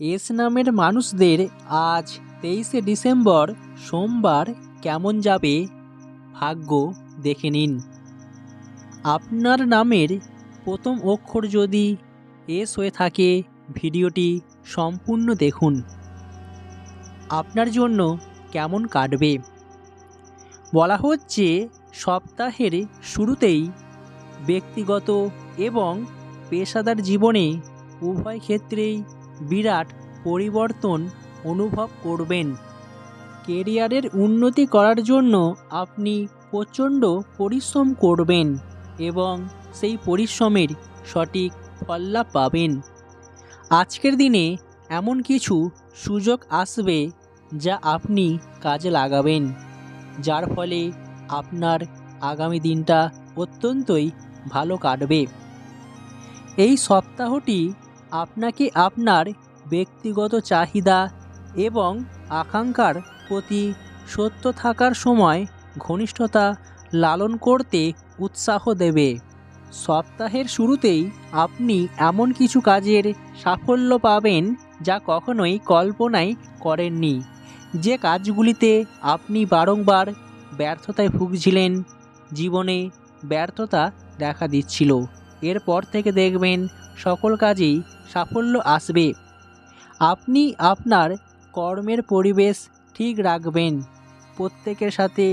S নামের মানুষদের আজ তেইশে ডিসেম্বর সোমবার কেমন যাবে? ভাগ্য দেখে নিন। আপনার নামের প্রথম অক্ষর যদি এস হয়ে থাকে, ভিডিওটি সম্পূর্ণ দেখুন। আপনার জন্য কেমন কাটবে? বলা হচ্ছে সপ্তাহের শুরুতেই ব্যক্তিগত এবং পেশাদার জীবনে উভয় ক্ষেত্রেই বিরাট পরিবর্তন অনুভব করবেন। কেরিয়ারের উন্নতি করার জন্য আপনি প্রচণ্ড পরিশ্রম করবেন এবং সেই পরিশ্রমের সঠিক ফললাভ পাবেন। আজকের দিনে এমন কিছু সুযোগ আসবে যা আপনি কাজে লাগাবেন, যার ফলে আপনার আগামী দিনটা অত্যন্তই ভালো কাটবে। এই সপ্তাহটি আপনাকে আপনার ব্যক্তিগত চাহিদা এবং আকাঙ্ক্ষার প্রতি সত্য থাকার সময় ঘনিষ্ঠতা লালন করতে উৎসাহ দেবে। সপ্তাহের শুরুতেই আপনি এমন কিছু কাজের সাফল্য পাবেন যা কখনোই কল্পনাই করেননি। যে কাজগুলিতে আপনি বারংবার ব্যর্থতায় ভুগছিলেন, জীবনে ব্যর্থতা দেখা দিচ্ছিল। এরপর থেকে দেখবেন সকল কাজেই সাফল্য আসবে। আপনি আপনার কর্মের পরিবেশ ঠিক রাখবেন। প্রত্যেকের সাথে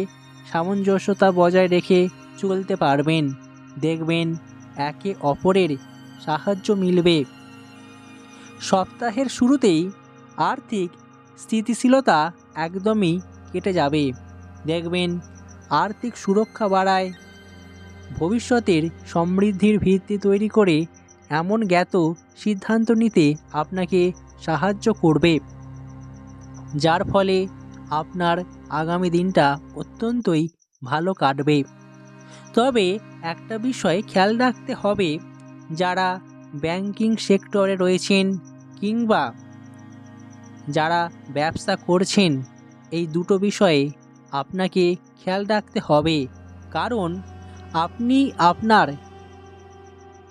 সামঞ্জস্যতা বজায় রেখে চলতে পারবেন। দেখবেন একে অপরের সাহায্য মিলবে। সপ্তাহের শুরুতেই আর্থিক স্থিতিশীলতা একদমই কেটে যাবে। দেখবেন আর্থিক সুরক্ষা বাড়ায় ভবিষ্যতের সমৃদ্ধির ভিত্তি তৈরি করে এমন জ্ঞাত সিদ্ধান্ত নিতে আপনাকে সাহায্য করবে, যার ফলে আপনার আগামী দিনটা অত্যন্তই ভালো কাটবে। তবে একটা বিষয় খেয়াল রাখতে হবে, যারা ব্যাংকিং সেক্টরে রয়েছেন কিংবা যারা ব্যবসা করছেন, এই দুটো বিষয়ে আপনাকে খেয়াল রাখতে হবে। কারণ আপনি আপনার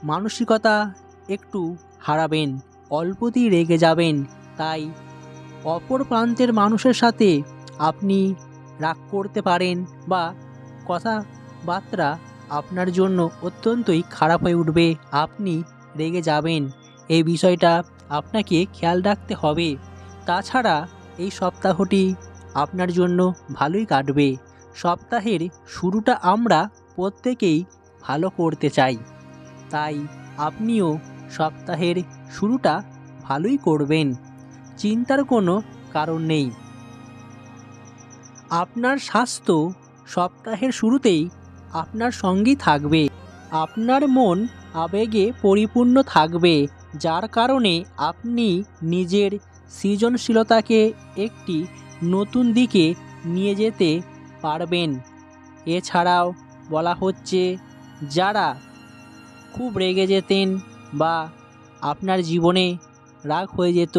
মানসিকতা একটু হারাবেন অল্পতেই রেগে যাবেন, তাই অপর প্রান্তের মানুষের সাথে আপনি রাগ করতে পারেন বা কথাবার্তা আপনার জন্য অত্যন্তই খারাপ হয়ে উঠবে, আপনি রেগে যাবেন। এই বিষয়টা আপনাকে খেয়াল রাখতে হবে। তাছাড়া এই সপ্তাহটি আপনার জন্য ভালোই কাটবে। সপ্তাহের শুরুটা আমরা প্রত্যেকেই ভালো করতে চাই। তাই আপনিও সপ্তাহের শুরুটা ভালোই করবেন। চিন্তার কোনো কারণ নেই। আপনার স্বাস্থ্য সপ্তাহের শুরুতেই আপনার সঙ্গেই থাকবে। আপনার মন আবেগে পরিপূর্ণ থাকবে, যার কারণে আপনি নিজের সৃজনশীলতাকে একটি নতুন দিকে নিয়ে যেতে পারবেন। এছাড়াও বলা হচ্ছে, যারা খুব রেগে যেতেন বা আপনার জীবনে রাগ হয়ে যেত,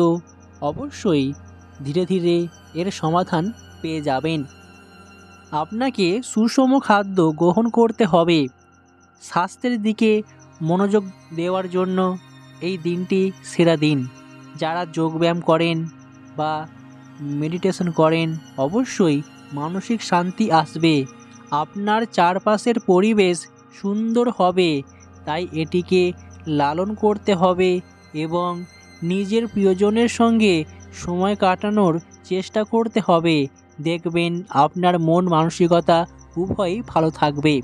অবশ্যই ধীরে ধীরে এর সমাধান পেয়ে যাবেন। আপনাকে সুষম খাদ্য গ্রহণ করতে হবে। স্বাস্থ্যের দিকে মনোযোগ দেওয়ার জন্য এই দিনটি সেরা দিন। যারা যোগব্যায়াম করেন বা মেডিটেশন করেন, অবশ্যই মানসিক শান্তি আসবে। আপনার চারপাশের পরিবেশ সুন্দর হবে। তাই এটিকে লালন করতে হবে এবং নিজের প্রিয়জনের সঙ্গে সময় কাটানোর চেষ্টা করতে হবে। দেখবেন আপনার মন মানসিকতা উভয়ই ভালো থাকবে।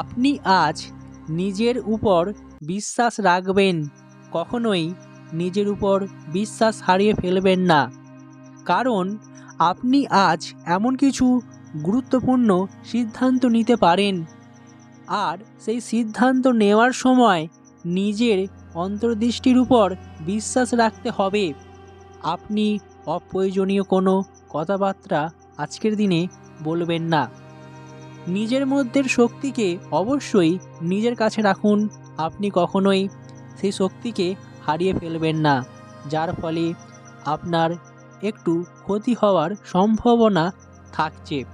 আপনি আজ নিজের উপর বিশ্বাস রাখবেন, কখনোই নিজের উপর বিশ্বাস হারিয়ে ফেলবেন না। কারণ আপনি আজ এমন কিছু গুরুত্বপূর্ণ সিদ্ধান্ত নিতে পারেন। আর সেই সিদ্ধান্ত নেওয়ার সময় নিজের অন্তর্দৃষ্টির উপর বিশ্বাস রাখতে হবে। আপনি অপ্রয়োজনীয় কোনো কথাবার্তা আজকের দিনে বলবেন না। নিজের মধ্যের শক্তিকে অবশ্যই নিজের কাছে রাখুন। আপনি কখনোই সেই শক্তিকে হারিয়ে ফেলবেন না, যার ফলে আপনার একটু ক্ষতি হওয়ার সম্ভাবনা থাকছে।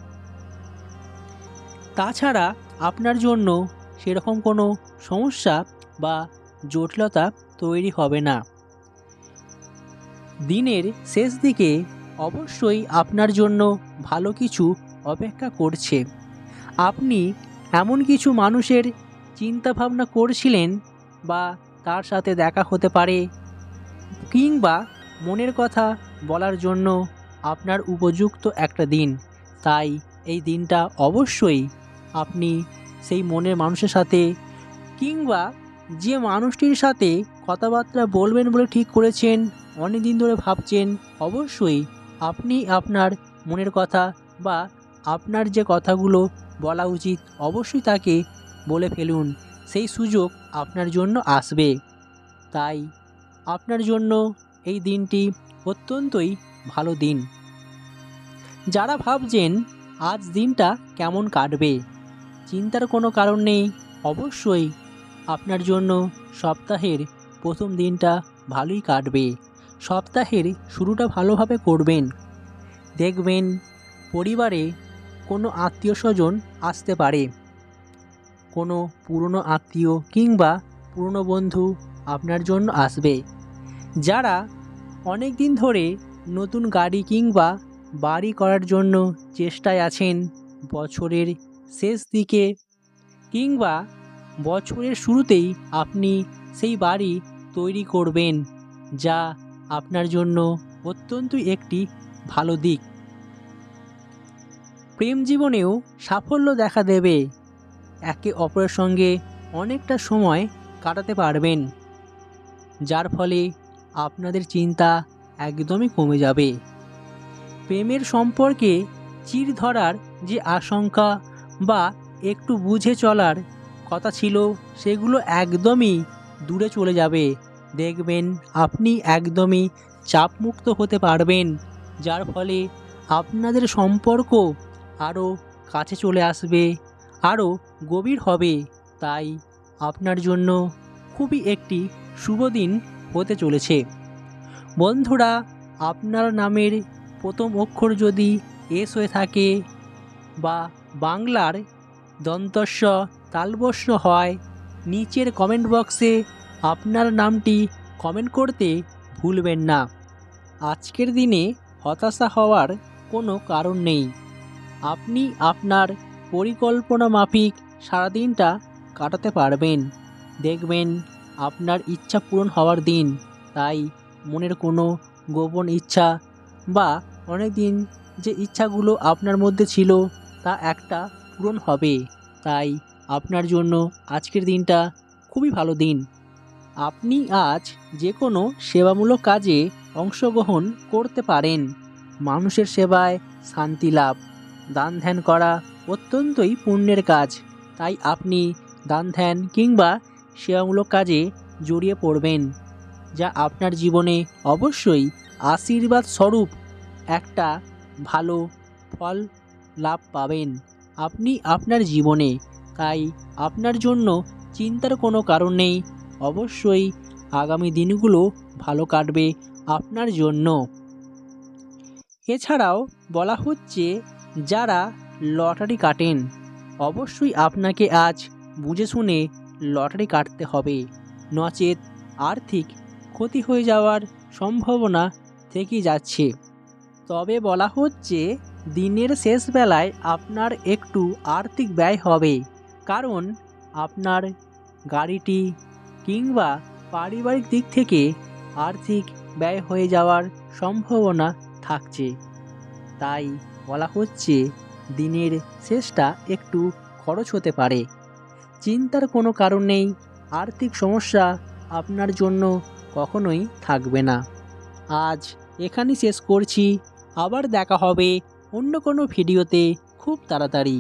তাছাড়া আপনার জন্য সেরকম কোনো সমস্যা বা জটিলতা তৈরি হবে না। দিনের শেষ দিকে অবশ্যই আপনার জন্য ভালো কিছু অপেক্ষা করছে। আপনি এমন কিছু মানুষের চিন্তা ভাবনা করছিলেন বা তার সাথে দেখা হতে পারে কিংবা মনের কথা বলার জন্য আপনার উপযুক্ত একটা দিন। তাই এই দিনটা অবশ্যই আপনি সেই মনের মানুষের সাথে কিংবা যে মানুষটির সাথে কথাবার্তা বলবেন বলে ঠিক করেছেন অনেক দিন ধরে ভাবছেন, অবশ্যই আপনি আপনার মনের কথা বা আপনার যে কথাগুলো বলা উচিত অবশ্যই তাকে বলে ফেলুন। সেই সুযোগ আপনার জন্য আসবে। তাই আপনার জন্য এই দিনটি অত্যন্তই ভালো দিন। যারা ভাবছেন, আজ দিনটা কেমন কাটবে? চিন্তার কোনো কারণ নেই। অবশ্যই আপনার জন্য সপ্তাহের প্রথম দিনটা ভালোই কাটবে। সপ্তাহের শুরুটা ভালোভাবে করবেন। দেখবেন পরিবারে কোনো আত্মীয় স্বজন আসতে পারে। কোনো পুরনো আত্মীয় কিংবা পুরনো বন্ধু আপনার জন্য আসবে। যারা অনেক দিন ধরে নতুন গাড়ি কিংবা বাড়ি করার জন্য চেষ্টায় আছেন, বছরের শেষ দিকে কিংবা বছরের শুরুতেই আপনি সেই বাড়ি তৈরি করবেন, যা আপনার জন্য অত্যন্ত একটি ভালো দিক। প্রেম জীবনেও সাফল্য দেখা দেবে। একে অপরের সঙ্গে অনেকটা সময় কাটাতে পারবেন, যার ফলে আপনাদের চিন্তা একদমই কমে যাবে। প্রেমের সম্পর্কে চির ধরার যে আশঙ্কা বা একটু বুঝে চলার কথা ছিল, সেগুলো একদমই দূরে চলে যাবে। দেখবেন আপনি একদমই চাপমুক্ত হতে পারবেন, যার ফলে আপনাদের সম্পর্ক আরও কাছে চলে আসবে, আরও গভীর হবে। তাই আপনার জন্য খুবই একটি শুভ দিন হতে চলেছে। বন্ধুরা, আপনার নামের প্রথম অক্ষর যদি এস হয়ে থাকে বা বাংলার দন্তস্ব তালবস্য হয়, নিচের কমেন্ট বক্সে আপনার নামটি কমেন্ট করতে ভুলবেন না। আজকের দিনে হতাশা হওয়ার কোনো কারণ নেই। আপনি আপনার পরিকল্পনা মাফিক সারাদিনটা কাটাতে পারবেন। দেখবেন আপনার ইচ্ছা পূরণ হওয়ার দিন, তাই মনের কোনো গোপন ইচ্ছা বা অনেক দিন যে ইচ্ছাগুলো আপনার মধ্যে ছিল তা একটা পূরণ হবে। তাই আপনার জন্য আজকের দিনটা খুবই ভালো দিন। আপনি আজ যে কোনো সেবামূলক কাজে অংশগ্রহণ করতে পারেন। মানুষের সেবায় শান্তি লাভ। দান ধ্যান করা অত্যন্তই পুণ্যের কাজ। তাই আপনি দান ধ্যান কিংবা সেবামূলক কাজে জড়িয়ে পড়বেন, যা আপনার জীবনে অবশ্যই আশীর্বাদ স্বরূপ একটা ভালো ফল লাভ পাবেন। আপনি আপনার জীবনে, তাই আপনার জন্য চিন্তার কোনো কারণ নেই। অবশ্যই আগামী দিনগুলো ভালো কাটবে আপনার জন্য। এছাড়াও বলা হচ্ছে, যারা লটারি কাটেন, অবশ্যই আপনাকে আজ বুঝে শুনে লটারি কাটতে হবে। নচেত আর্থিক ক্ষতি হয়ে যাওয়ার সম্ভাবনা থেকেই যাচ্ছে। তবে বলা হচ্ছে দিনের শেষ বেলায় আপনার একটু আর্থিক ব্যয় হবে। কারণ আপনার গাড়িটি কিংবা পারিবারিক দিক থেকে আর্থিক ব্যয় হয়ে যাওয়ার সম্ভাবনা থাকছে। তাই বলা হচ্ছে দিনের শেষটা একটু খরচ হতে পারে। চিন্তার কোনো কারণ নেই, আর্থিক সমস্যা আপনার জন্য কখনোই থাকবে না। আজ এখানেই শেষ করছি, আবার দেখা হবে। অন্য কোনো ভিডিওতে খুব তাড়াতাড়ি